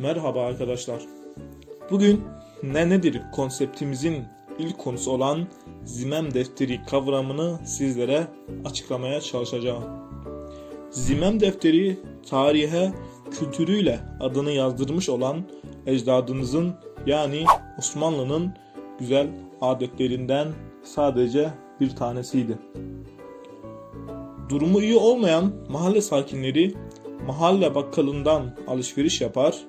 Merhaba arkadaşlar. Bugün ne nedir konseptimizin ilk konusu olan Zimem defteri kavramını sizlere açıklamaya çalışacağım. Zimem defteri tarihe kültürüyle adını yazdırmış olan ecdadımızın yani Osmanlı'nın güzel adetlerinden sadece bir tanesiydi. Durumu iyi olmayan mahalle sakinleri mahalle bakkalından alışveriş yapar,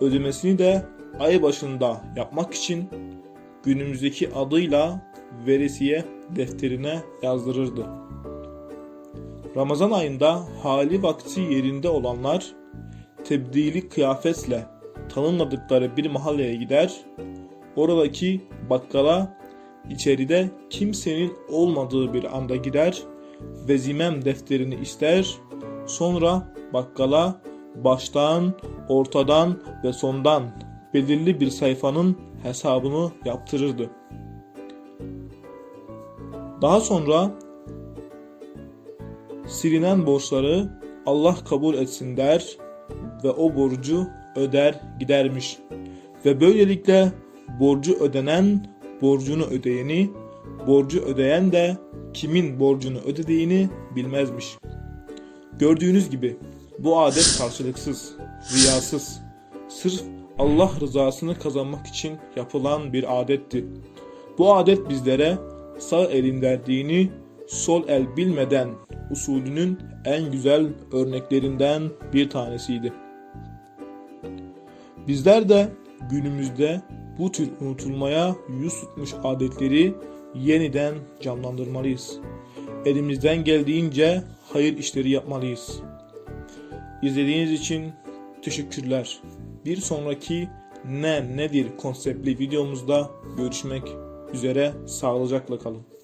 ödemesini de ay başında yapmak için günümüzdeki adıyla veresiye defterine yazdırırdı. Ramazan ayında hali vakti yerinde olanlar tebdili kıyafetle tanınmadıkları bir mahalleye gider, oradaki bakkala içeride kimsenin olmadığı bir anda gider ve zimem defterini ister, sonra bakkala baştan, ortadan ve sondan belirli bir sayfanın hesabını yaptırırdı. Daha sonra silinen borçları Allah kabul etsin der ve o borcu öder gidermiş. Ve böylelikle borcu ödenen borcunu ödeyeni, borcu ödeyen de kimin borcunu ödediğini bilmezmiş. Gördüğünüz gibi bu adet karşılıksız, riyasız, sırf Allah rızasını kazanmak için yapılan bir adetti. Bu adet bizlere sağ elin verdiğini sol el bilmeden usulünün en güzel örneklerinden bir tanesiydi. Bizler de günümüzde bu tür unutulmaya yüz tutmuş adetleri yeniden canlandırmalıyız. Elimizden geldiğince hayır işleri yapmalıyız. İzlediğiniz için teşekkürler. Bir sonraki ne nedir konseptli videomuzda görüşmek üzere sağlıcakla kalın.